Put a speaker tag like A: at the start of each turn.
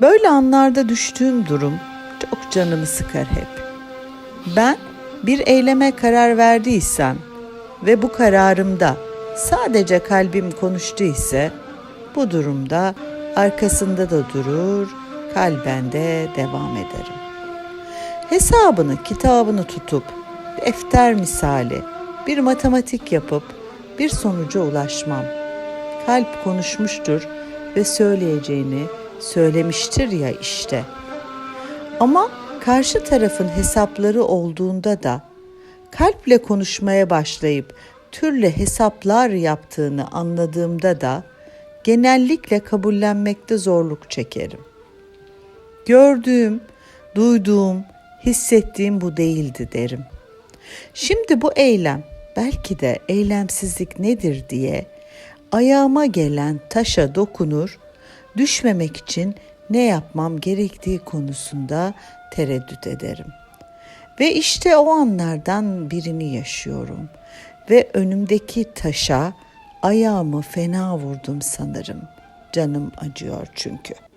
A: Böyle anlarda düştüğüm durum çok canımı sıkar hep. Ben bir eyleme karar verdiysem ve bu kararımda sadece kalbim konuştu ise bu durumda arkasında da durur, kalben de devam ederim. Hesabını, kitabını tutup defter misali bir matematik yapıp bir sonuca ulaşmam. Kalp konuşmuştur ve söyleyeceğini söylemiştir ya işte. Ama karşı tarafın hesapları olduğunda da kalple konuşmaya başlayıp türlü hesaplar yaptığını anladığımda da genellikle kabullenmekte zorluk çekerim. Gördüğüm, duyduğum, hissettiğim bu değildi derim. Şimdi bu eylem belki de eylemsizlik nedir diye ayağıma gelen taşa dokunur, düşmemek için ne yapmam gerektiği konusunda tereddüt ederim. Ve işte o anlardan birini yaşıyorum ve önümdeki taşa ayağımı fena vurdum sanırım. Canım acıyor çünkü.''